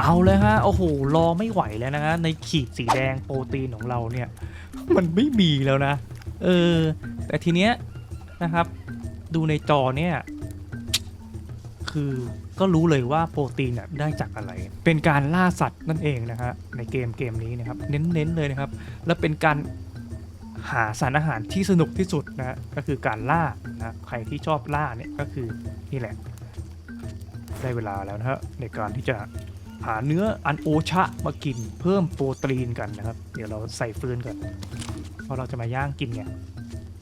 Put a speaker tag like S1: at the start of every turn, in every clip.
S1: เอาเลยฮะโอ้โหรอไม่ไหวแล้วนะฮะในขีดสีแดงโปรตีนของเราเนี่ย มันไม่มีแล้วนะ เออ แต่ทีเนี้ยนะครับ ดูในจอเนี่ย คือก็รู้เลยว่าโปรตีนน่ะได้จากอะไร เป็นการล่าสัตว์นั่นเองนะฮะในเกมเกมนี้นะครับ เน้นๆเลยนะครับ และเป็นการหาสารอาหารที่สนุกที่สุดนะก็คือการล่านะใครที่ชอบล่าเนี่ยก็คือนี่แหละ ได้เวลาแล้วนะฮะในการที่จะ หาเนื้ออันโอชะมากินเพิ่มโปรตีนกันนะครับ เดี๋ยวเราใส่ฟืนก่อนเพราะเราจะมาย่างกินเนี่ย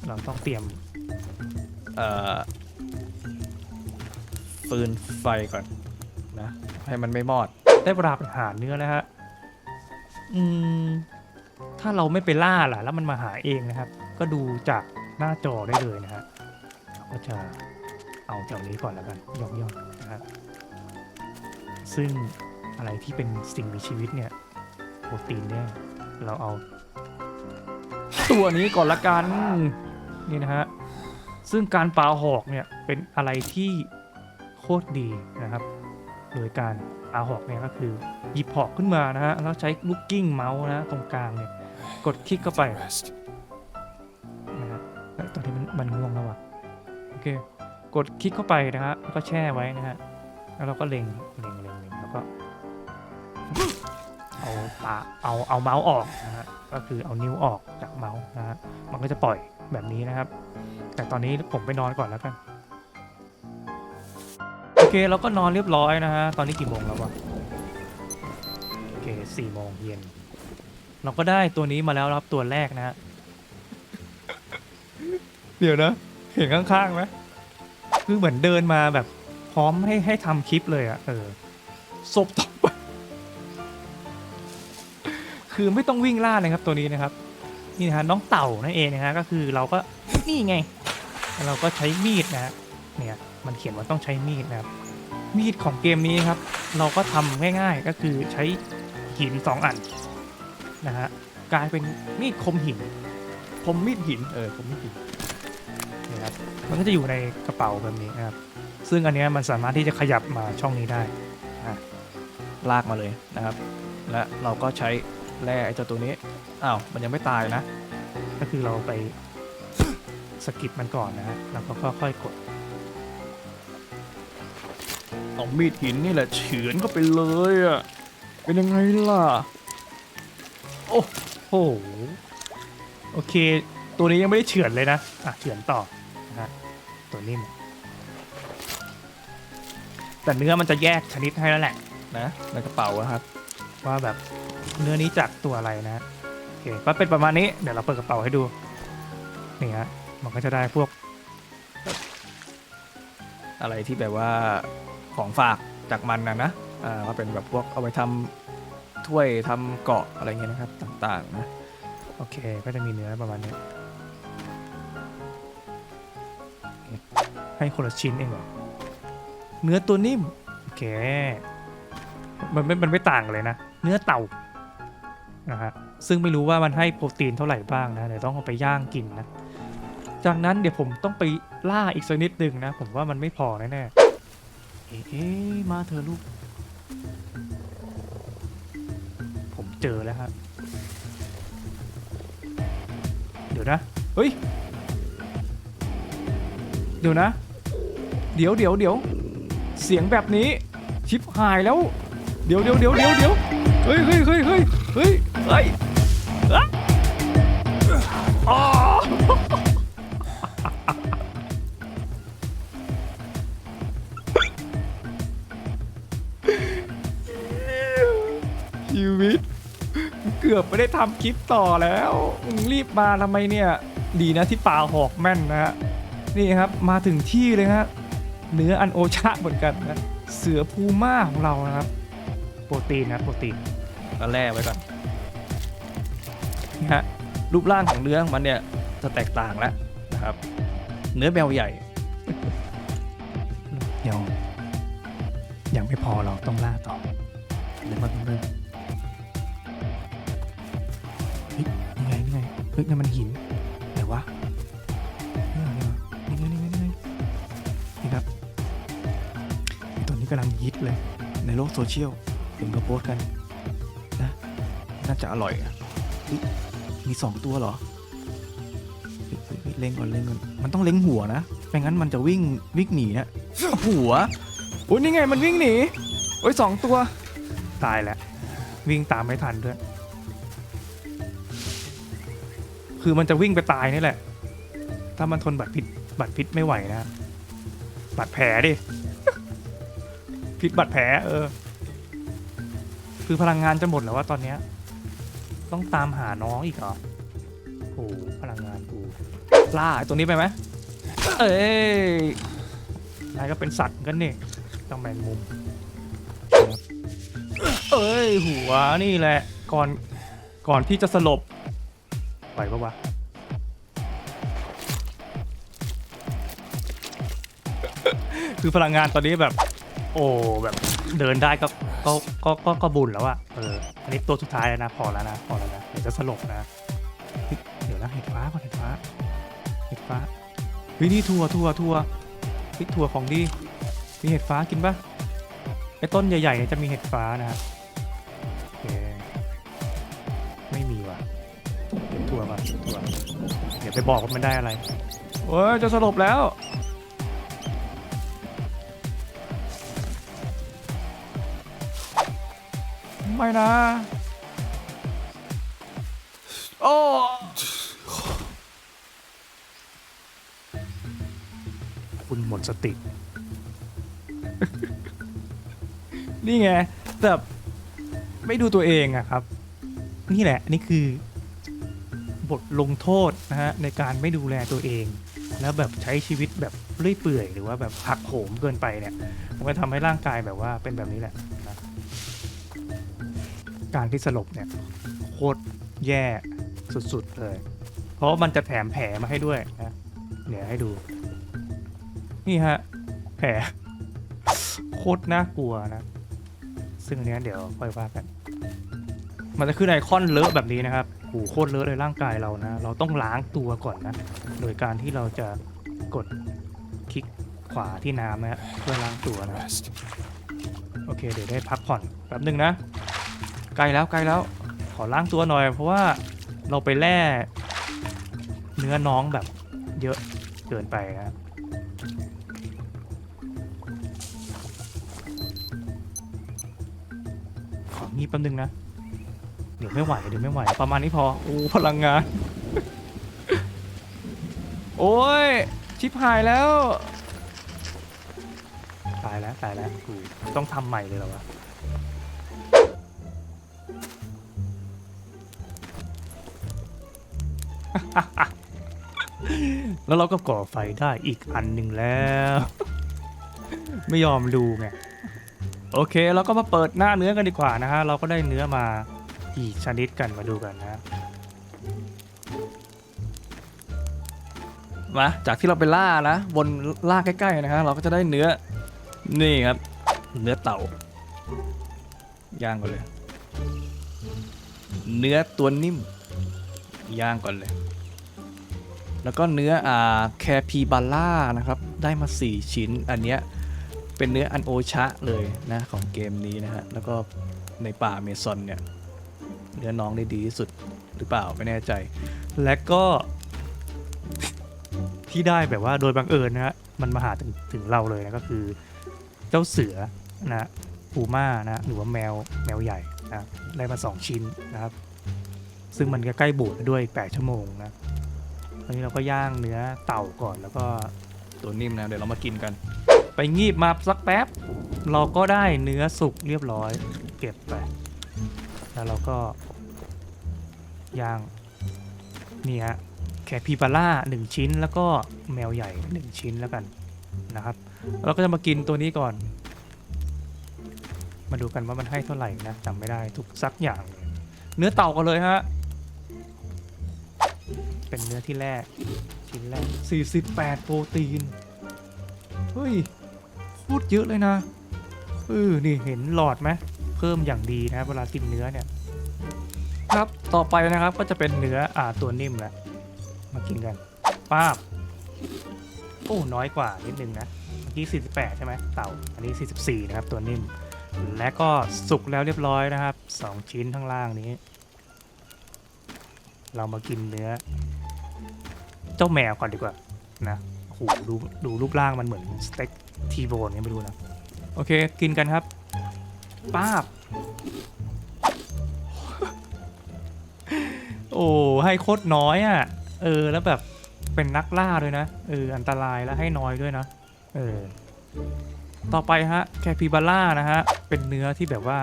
S1: เราต้องเตรียมเอ่อฟืนไฟก่อนนะ ให้มันไม่มอด ได้เวลาไปหาเนื้อแล้วฮะอืมถ้าเราไม่ไปล่าล่ะ แล้วมันมาหาเองนะครับ ก็ดูจากหน้าจอได้เลยนะฮะเราก็จะเอาแถวนี้ก่อนแล้วกันย่อมๆนะฮะซึ่ง อะไรที่เป็นสิ่งมีชีวิตเนี่ยโปรตีนเนี่ยเราเอา ตัวนี้ก่อนละกันนี่นะฮะซึ่งการปาหอกเนี่ยเป็นอะไรที่โคตรดีนะครับ โดยการปาหอกเนี่ยก็คือหยิบหอกขึ้นมานะฮะแล้วใช้ลูกกิ้งเมาส์นะตรงกลางเนี่ยกดคลิกเข้าไปนะฮะเอ้ยตอนนี้มันมันง่วงแล้วว่ะโอเคกดคลิกเข้าไปนะฮะแล้วก็แช่ไว้นะฮะแล้วเราก็เล็งเล็งเล็งเล็งแล้วก็ เอาปาเอาเอาเมาส์ออกนะฮะก็คือเอานิ้วออกจากเมาส์นะฮะมันก็จะปล่อยแบบนี้นะครับ แต่ตอนนี้ผมไปนอนก่อนแล้วกันโอเคเราก็นอนเรียบร้อยนะฮะตอนนี้กี่โมงแล้ววะโอเคสี่โมงเย็นเราก็ได้ตัวนี้มาแล้วครับตัวแรกนะฮะเดี๋ยวนะ เห็นข้างๆไหมคือเหมือนเดินมาแบบพร้อมให้ให้ทำคลิปเลยอะเออศพ คือไม่ต้องวิ่งล่าเลยครับตัวนี้นะครับนี่นะฮะน้องเต่านั่นเองนะฮะก็คือเราก็นี่ไง เราก็ใช้มีดนะฮะเนี่ยมันเขียนว่าต้องใช้มีดนะครับมีดของเกมนี้ครับ เราก็ทำง่ายๆก็คือใช้หินสองอันนะฮะกลายเป็นมีดคมหินคมมีดหินเออคมมีดหินนี่ครับมันก็จะอยู่ในกระเป๋าแบบนี้นะครับซึ่งอันนี้มันสามารถที่จะขยับมาช่องนี้ได้ลากมาเลยนะครับ และเราก็ใช้ แร่ไอ้เจ้าตัวนี้อ้าวมันยังไม่ตายนะ ก็คือเราไปสกิปมันก่อนนะฮะแล้วก็ค่อยๆกดเอามีดหินนี่แหละเฉือนเข้าไปเลยอะเป็นยังไงล่ะ โอ้โหโอเค ตัวนี้ยังไม่ได้เฉือนเลยนะอะเฉือนต่อนะฮะตัวนิ่มแต่เนื้อมันจะแยกชนิดให้แล้วแหละนะในกระเป๋าอะครับ ว่าแบบ เนื้อนี้จากตัวอะไรนะโอเคก็เป็นประมาณนี้เดี๋ยวเราเปิดกระเป๋าให้ดูนี่ฮะมันก็จะได้พวก อะไรที่แบบว่าของฝากจากมันนะนะอ่าก็เป็นแบบพวกเอาไปทำถ้วยทำเกาะอะไรเงี้ยนะครับต่างๆนะโอเคก็จะมีเนื้อประมาณนี้ให้คนละชิ้นเองเหรอเนื้อตัวนิ่มโอเคมันไม่มันไม่ต่างเลยนะ เนื้อเต่า นะฮะซึ่งไม่รู้ว่ามันให้โปรตีนเท่าไหร่บ้างนะเดี๋ยวต้องเอาไปย่างกินนะจากนั้นเดี๋ยวผมต้องไปล่าอีกสักนิดหนึ่งนะ ผมว่ามันไม่พอแน่ๆเอ๊ะเอ๊ะมาเธอะลูก ผมเจอแล้วครับเดี๋ยวนะ เฮ้ย เดี๋ยวนะ เดี๋ยวเดี๋ยวเดี๋ยวเสียงแบบนี้ชิปหายแล้ว เดี๋ยวเดี๋ยวเดี๋ยวเดี๋ยวเดี๋ยว เฮ้ยเฮ้ยเฮ้ยเฮ้ยเฮ้ยเฮ้ยอ๋อชีวิต เกือบไม่ได้ทำคลิปต่อแล้วมึงรีบมาทำไมเนี่ย ดีนะที่ป่าหอกแม่นนะฮะ นี่ครับมาถึงที่เลยฮะเนื้ออันโอชะเหมือนกันนะ เสือพูม่าของเรานะครับ โปรตีนนะโปรตีนก็แล่ไว้ก่อนนี่ฮะรูปร่างของเนื้อของมันเนี่ยจะแตกต่างแล้วนะครับ เนื้อแมวใหญ่เดี๋ยวยังไม่พอเราต้องล่าต่อเดี๋ยวมาเริ่มเฮ้ยยังไงยังไงเฮ้ยนั่นมันหินไหนวะนี่ไงนี่ไงนี่ไงนี่ไงนี่ครับไอ้ตัวนี้กำลังฮิตเลยในโลกโซเชียล โอเคห็นเขาโพสกันนะน่าจะอร่อยมีสองตัวเหรอเฮ้ยเฮ้ยเฮ้ยเล็งก่อนเล็งก่อนมันต้องเล็งหัวนะไม่งั้นมันจะวิ่งวิ่งหนีนะหัวโอ้ยนี่ไงมันวิ่งหนีโอ้ยสองตัวตายแล้ววิ่งตามไม่ทันด้วยคือมันจะวิ่งไปตายนี่แหละ ถ้ามันทนบัตรพิษบัตรพิษไม่ไหวนะบัตรแผลดิ พิษบัตรแผลเออ คือพลังงานจะหมดแล้วว่าตอนเนี้ยต้องตามหาน้องอีกเหรอโอ้โหพลังงานกูล่าไอ้ตัวนี้ไปไหมเอ้ยนายก็เป็นสัตว์กันนี่ต้องแมงมุม เอ้ยหัวนี่แหละ ก่อนก่อนที่จะสลบไหวปะวะคือพลังงานตอนนี้แบบ โอ้แบบเดินได้ก็ก็ก็ก็ก็บุญแล้วอะเอออันนี้ตัวสุดท้ายแล้วนะพอแล้วนะพอแล้วนะเดี๋ยวจะสลบนะเดี๋ยวนะเห็ดฟ้าก่อนเห็ดฟ้าเห็ดฟ้าเฮ้ยนี่ถั่วถั่วถั่วเฮ้ยถั่วของดีมีเห็ดฟ้ากินปะไอ้ต้นใหญ่ๆเนี่ยจะมีเห็ดฟ้านะครับโอเคไม่มีว่ะถั่วก่อนเก็บถั่วเดี๋ยวไปบอกว่ามันได้อะไรโอ้ยจะสลบแล้ว ไม่นะ โอ้คุณหมดสติ นี่ไงแบบไม่ดูตัวเองอะครับ นี่แหละ นี่คือบทลงโทษนะฮะ ในการไม่ดูแลตัวเอง แล้วแบบใช้ชีวิตแบบเลื่อยเปื่อย หรือว่าแบบหักโหมเกินไปเนี่ย มันก็ทำให้ร่างกายแบบว่าเป็นแบบนี้แหละนะ การที่สลบเนี่ยโคตรแย่สุดๆเลย เพราะว่ามันจะแถมแผลมาให้ด้วยนะเดี๋ยวให้ดู นี่ฮะ แผลโคตรน่ากลัวนะ ซึ่งเนี้ยเดี๋ยวค่อยว่ากัน มันจะขึ้นไอคอนเลอะแบบนี้นะครับโหโคตรเลอะเลยร่างกายเรานะ เราต้องล้างตัวก่อนนะ โดยการที่เราจะกดคลิกขวาที่น้ำนะเพื่อล้างตัวนะ โอเค เดี๋ยวได้พักผ่อนแป๊บหนึ่งนะ ใกลแล้วใกลแล้ว ขอล้างตัวหน่อย เพราะว่าเราไปแล่เนื้อน้องแบบเยอะเกินไปนะของีบแป๊บนึงนะ เดี๋ยวไม่ไหวเดี๋ยวไม่ไหว ประมาณนี้พอ โอ้พลังงาน โอ้ย ชิบหายแล้ว ตายแล้วตายแล้วกูต้องทำใหม่เลยเหรอวะ แล้วเราก็ก่อไฟได้อีกอันหนึ่งแล้ว ไม่ยอมดูไง โอเคเราก็มาเปิดหน้าเนื้อกันดีกว่านะฮะ เราก็ได้เนื้อมากี่ชนิดกันมาดูกันนะมาจากที่เราไปล่านะบนล่าใกล้ๆนะฮะเราก็จะได้เนื้อนี่ครับ เนื้อเต่าย่างก่อนเลย เนื้อตัวนิ่มย่างก่อนเลย แล้วก็เนื้ออ่าแคพีบาล่านะครับ ได้มา 4 ชิ้น อันเนี้ยเป็นเนื้ออันโอชะเลยนะของเกมนี้นะฮะ แล้วก็ในป่าเมซอนเนี่ย เนื้อน้องได้ดีที่สุดหรือเปล่าไม่แน่ใจ และก็ ที่ได้แบบว่าโดยบังเอิญนะฮะ มันมาหาถึงถึงเราเลยนะก็คือ เจ้าเสือนะปูม่านะหรือว่าแมวแมวใหญ่นะได้มา 2 ชิ้นนะครับ ซึ่งมันก็ใกล้บูดด้วย 8 ชั่วโมงนะ ตอนนี้เราก็ย่างเนื้อเต่าก่อนแล้วก็ตัวนิ่มนะเดี๋ยวเรามากินกัน ไปงีบมาสักแป๊บ เราก็ได้เนื้อสุกเรียบร้อย เก็บไป แล้วเราก็ย่างนี่ฮะแคพีบาร่าหนึ่งชิ้นแล้วก็แมวใหญ่หนึ่งชิ้นแล้วกันนะครับเราก็จะมากินตัวนี้ก่อน มาดูกันว่ามันให้เท่าไหร่นะจำไม่ได้ทุกสักอย่าง เนื้อเต่ากันเลยฮะ เป็นเนื้อที่แรก ชิ้นแรก 48 โปรตีน เฮ้ยโคตรเยอะเลยนะเออนี่เห็นหลอดไหมเพิ่มอย่างดีนะเวลากินเนื้อเนี่ย ครับต่อไปนะครับก็จะเป็นเนื้ออ่าตัวนิ่มแหละมากินกันป้าบโอ้น้อยกว่านิดนึงนะเมื่อกี้ 48 ใช่ไหมเต่า อันนี้ 44 นะครับ ตัวนิ่ม และก็สุกแล้วเรียบร้อยนะครับสองชิ้นข้างล่างนี้ เรามากินเนื้อ เจ้าแมวก่อนดีกว่านะโหดูดูรูปร่างมันเหมือนสเต็กทีโบนไงไม่รู้นะ โอเค กินกันครับ ป้าบ โอ้ให้โคตรน้อยอะ เออ แล้วแบบเป็นนักล่าด้วยนะ เออ อันตรายแล้วให้น้อยด้วยนะ เออ ต่อไปฮะ แคปิบาร่านะฮะ เป็นเนื้อที่แบบว่า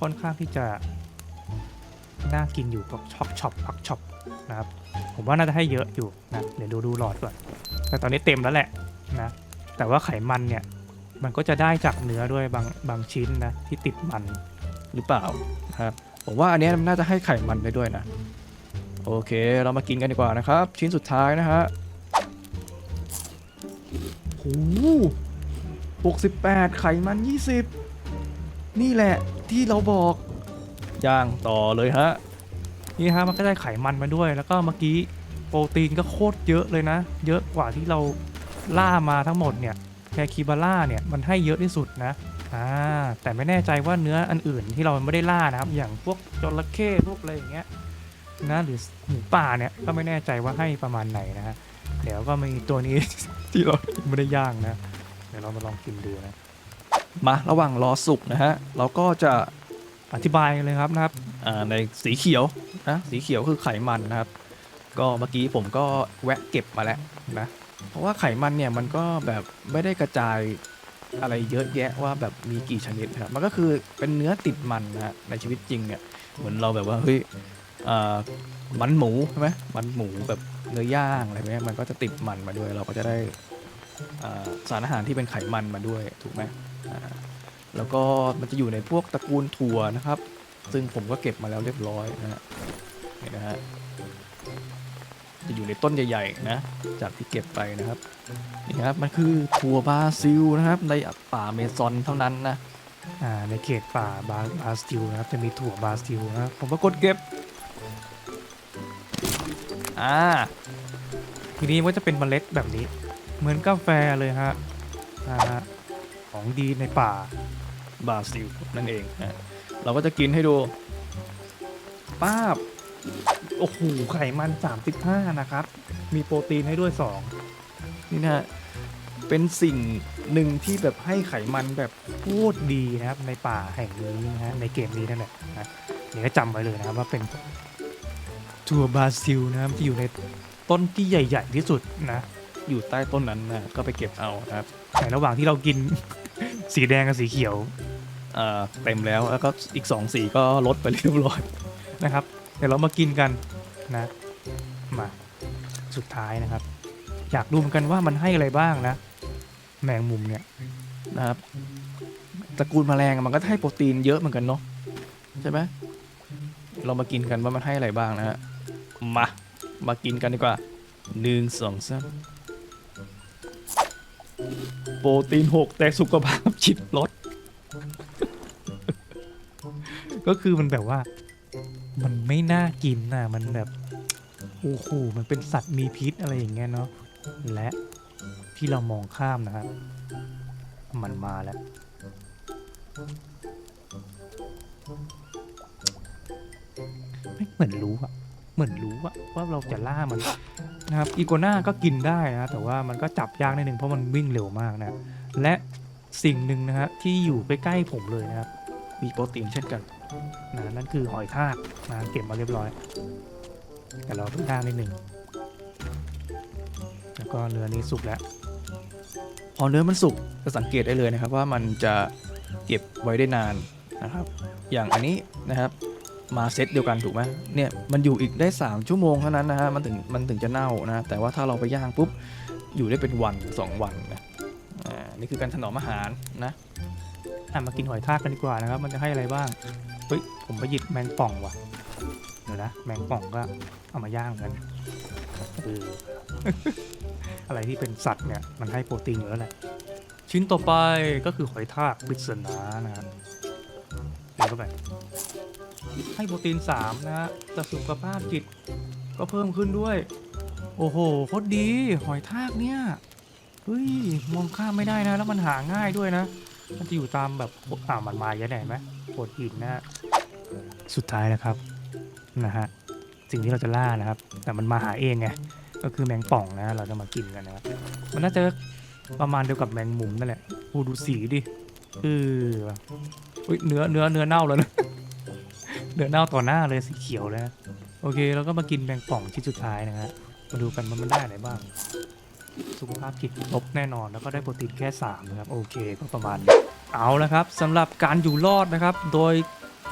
S1: ค่อนข้างที่จะ น่ากินอยู่กับช็อปช็อปพักช็อปนะครับ ผมว่าน่าจะให้เยอะอยู่นะเดี๋ยวดูดูหลอดก่อน แต่ตอนนี้เต็มแล้วแหละนะ แต่ว่าไขมันเนี่ย มันก็จะได้จากเนื้อด้วยบางบางชิ้นนะที่ติดมันหรือเปล่าครับผมว่าอันนี้น่าจะให้ไขมันได้ด้วยนะ โอเคเรามากินกันดีกว่านะครับ ชิ้นสุดท้ายนะฮะโอ้หกสิบแปดไขมัน20นี่แหละที่เราบอก ย่างต่อเลยฮะนี่ฮะมันก็ได้ไขมันมาด้วย แล้วก็เมื่อกี้โปรตีนก็โคตรเยอะเลยนะ เยอะกว่าที่เราล่ามาทั้งหมดเนี่ยแคคิบาร่าเนี่ยมันให้เยอะที่สุดนะอ่าแต่ไม่แน่ใจว่าเนื้ออันอื่นที่เราไม่ได้ล่านะครับ อย่างพวกจระเข้พวกอะไรอย่างเงี้ยนะหรือหมูป่าเนี่ยก็ไม่แน่ใจว่าให้ประมาณไหนนะฮะเดี๋ยวก็มีตัวนี้ที่เราไม่ได้ย่างนะเดี๋ยวเรามาลองกินดูนะมาระหว่างรอสุกนะฮะเราก็จะ อธิบายเลยครับนะครับในสีเขียวนะสีเขียวคือไขมันนะครับ ก็เมื่อกี้ผมก็แวะเก็บมาแล้วนะเพราะว่าไขมันเนี่ยมันก็แบบไม่ได้กระจายอะไรเยอะแยะว่าแบบมีกี่ชนิดนะครับมันก็คือเป็นเนื้อติดมันนะฮะในชีวิตจริงเนี่ยเหมือนเราแบบว่าเฮ้ยมันหมูใช่ไหมมันหมูแบบเนื้อย่างอะไรเงี้มันก็จะติดมันมาด้วย เราก็จะได้สารอาหารที่เป็นไขมันมาด้วยถูกไหม แล้วก็มันจะอยู่ในพวกตระกูลถั่วนะครับ ซึ่งผมก็เก็บมาแล้วเรียบร้อยนะฮะนี่นะฮะจะอยู่ในต้นใหญ่ๆนะจากที่เก็บไปนะครับนี่ครับมันคือถั่วบราซิลนะครับในป่าเมซอนเท่านั้นนะอ่าในเขตป่าบราบราซิลนะครับจะมีถั่วบราซิลนะครับผมก็กดเก็บอ่าทีนี้มันก็จะเป็นเมล็ดแบบนี้ เหมือนกาแฟเลยฮะอ่าฮะ ของดีในป่าบราซิลนั่นเองนะเราก็จะกินให้ดูป้าบโอ้โหไขมัน 35 นะครับ มีโปรตีนให้ด้วย 2 นี่นะฮะเป็นสิ่งหนึ่งที่แบบให้ไขมันแบบโคตรดีนะครับ ในป่าแห่งนี้นะฮะในเกมนี้นั่นแหละนะเดี๋ยวก็จำไว้เลยนะครับว่าเป็นทัวบราซิลนะครับที่อยู่ในต้นที่ใหญ่ ๆ ที่สุดนะ อยู่ใต้ต้นนั้นนะก็ไปเก็บเอานะครับในระหว่างที่เรากิน สีแดงกับสีเขียวเอ่อเต็มแล้วแล้วก็อีก2สีก็ลดไปเรียบร้อยนะครับ เดี๋ยวเรามากินกันนะมาสุดท้ายนะครับ อยากดูเหมือนกันว่ามันให้อะไรบ้างนะ แมงมุมเนี่ยนะครับตระกูลแมลงมันก็ให้โปรตีนเยอะเหมือนกันเนาะใช่ไหมเรามากินกันว่ามันให้อะไรบ้างนะฮะมามากินกันดีกว่าหนึ่งสองสาม โปรตีนหกแต่สุขภาพจิตลด ก็คือมันแบบว่า มันไม่น่ากินนะมันแบบโอ้โหมันเป็นสัตว์มีพิษอะไรอย่างเงี้ยเนาะและที่เรามองข้ามนะครับมันมาแล้ว ไม่เหมือนรู้อะเหมือนรู้อะว่าเราจะล่ามัน นะครับอีโกน่าก็กินได้นะแต่ว่ามันก็จับยากนิดนึงเพราะมันวิ่งเร็วมากนะและสิ่งหนึ่งนะฮะที่อยู่ใกล้ๆผมเลยนะครับมีโปรตีนเช่นกันนะนั่นคือหอยทากนะเก็บมาเรียบร้อย แต่เราต้องย่างนิดหนึ่งแล้วก็เนื้อนี้สุกแล้วพอเนื้อมันสุกจะสังเกตได้เลยนะครับว่ามันจะเก็บไว้ได้นานนะครับ อย่างอันนี้นะครับ มาเซตเดียวกันถูกไหมเนี่ยมันอยู่อีกได้ 3 ชั่วโมงเท่านั้นนะฮะมันถึงมันถึงจะเน่านะแต่ว่าถ้าเราไปย่างปุ๊บอยู่ได้เป็นวัน 2 วันนะอ่านี่คือการถนอมอาหารนะอะมากินหอยทากกันดีกว่านะครับมันจะให้อะไรบ้างเฮ้ยผมไปหยิบแมงป่องว่ะเดี๋ยวนะแมงป่องก็เอามาย่างกันเอออะไรที่เป็นสัตว์เนี่ยมันให้โปรตีนอยู่แล้วแหละชิ้นต่อไปก็คือหอยทากปริศนานะครับเดี๋ยวเข้าไป ให้โปรตีน 3 นะฮะแต่สุขภาพจิตก็เพิ่มขึ้นด้วย โอ้โหโคตรดี หอยทากเนี่ย เฮ้ย มองข้ามไม่ได้นะ แล้วมันหาง่ายด้วยนะ มันจะอยู่ตามแบบอ่ามันมาเยอะไหนไหมโขดหินนะฮะสุดท้ายนะครับ นะฮะ สิ่งที่เราจะล่านะครับ แต่มันมาหาเองไง ก็คือแมงป่องนะ เราจะมากินกันนะครับ มันน่าจะประมาณเดียวกับแมงมุมนั่นแหละโอ้ดูสีดิ เอออุ้ยเนื้อเนื้อเนื้อเน่าแล้วนะ เนื้อเน่าต่อหน้าเลยสีเขียวเลยนะโอเคแล้วก็มากินแมงป่องที่สุดท้ายนะฮะมาดูกันมันได้อะไรบ้าง สุขภาพจิตลบแน่นอนแล้วก็ได้โปรตีนแค่3นะครับโอเคก็ประมาณนี้เอาละครับสำหรับการอยู่รอดนะครับ โดย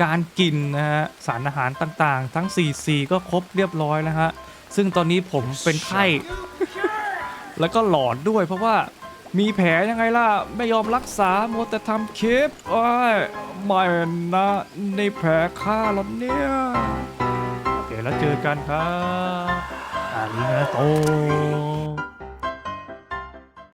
S1: การกินนะฮะสารอาหารต่างๆ ทั้ง4 c ก็ครบเรียบร้อยแล้วฮะซึ่งตอนนี้ผมเป็นไข้แล้วก็หลอนด้วยเพราะว่า มีแผลยังไงล่ะ ไม่ยอมรักษามัวแต่ทำคลิปโอ้ยไม่นะในแผลข้าหล้วเนี่ย โอเคแล้วเจอกันครับอาริฮาโต